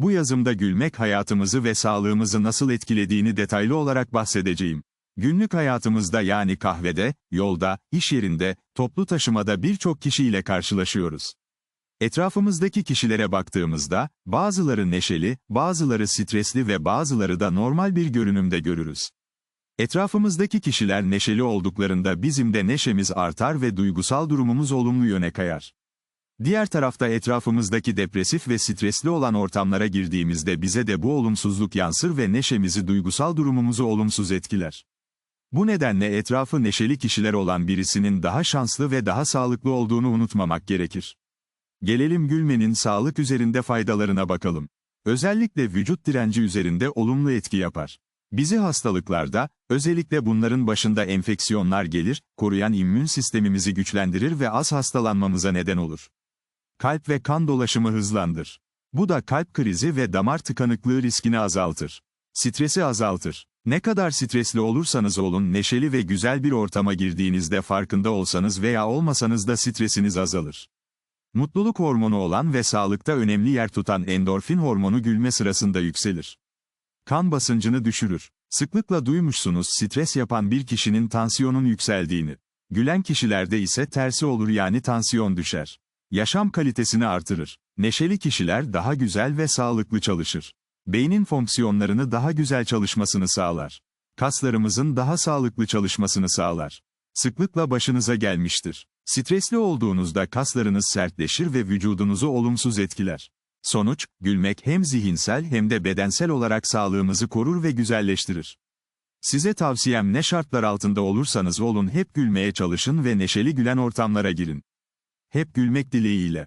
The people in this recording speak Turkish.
Bu yazımda gülmek hayatımızı ve sağlığımızı nasıl etkilediğini detaylı olarak bahsedeceğim. Günlük hayatımızda yani kahvede, yolda, iş yerinde, toplu taşımada birçok kişiyle karşılaşıyoruz. Etrafımızdaki kişilere baktığımızda, bazıları neşeli, bazıları stresli ve bazıları da normal bir görünümde görürüz. Etrafımızdaki kişiler neşeli olduklarında bizim de neşemiz artar ve duygusal durumumuz olumlu yöne kayar. Diğer tarafta etrafımızdaki depresif ve stresli olan ortamlara girdiğimizde bize de bu olumsuzluk yansır ve neşemizi duygusal durumumuzu olumsuz etkiler. Bu nedenle etrafı neşeli kişiler olan birisinin daha şanslı ve daha sağlıklı olduğunu unutmamak gerekir. Gelelim gülmenin sağlık üzerinde faydalarına bakalım. Özellikle vücut direnci üzerinde olumlu etki yapar. Bizi hastalıklarda, özellikle bunların başında enfeksiyonlar gelir, koruyan immün sistemimizi güçlendirir ve az hastalanmamıza neden olur. Kalp ve kan dolaşımı hızlandır. Bu da kalp krizi ve damar tıkanıklığı riskini azaltır. Stresi azaltır. Ne kadar stresli olursanız olun neşeli ve güzel bir ortama girdiğinizde farkında olsanız veya olmasanız da stresiniz azalır. Mutluluk hormonu olan ve sağlıkta önemli yer tutan endorfin hormonu gülme sırasında yükselir. Kan basıncını düşürür. Sıklıkla duymuşsunuz stres yapan bir kişinin tansiyonun yükseldiğini. Gülen kişilerde ise tersi olur yani tansiyon düşer. Yaşam kalitesini artırır. Neşeli kişiler daha güzel ve sağlıklı çalışır. Beynin fonksiyonlarını daha güzel çalışmasını sağlar. Kaslarımızın daha sağlıklı çalışmasını sağlar. Sıklıkla başınıza gelmiştir. Stresli olduğunuzda kaslarınız sertleşir ve vücudunuzu olumsuz etkiler. Sonuç, gülmek hem zihinsel hem de bedensel olarak sağlığımızı korur ve güzelleştirir. Size tavsiyem ne şartlar altında olursanız olun hep gülmeye çalışın ve neşeli gülen ortamlara girin. Hep gülmek dileğiyle.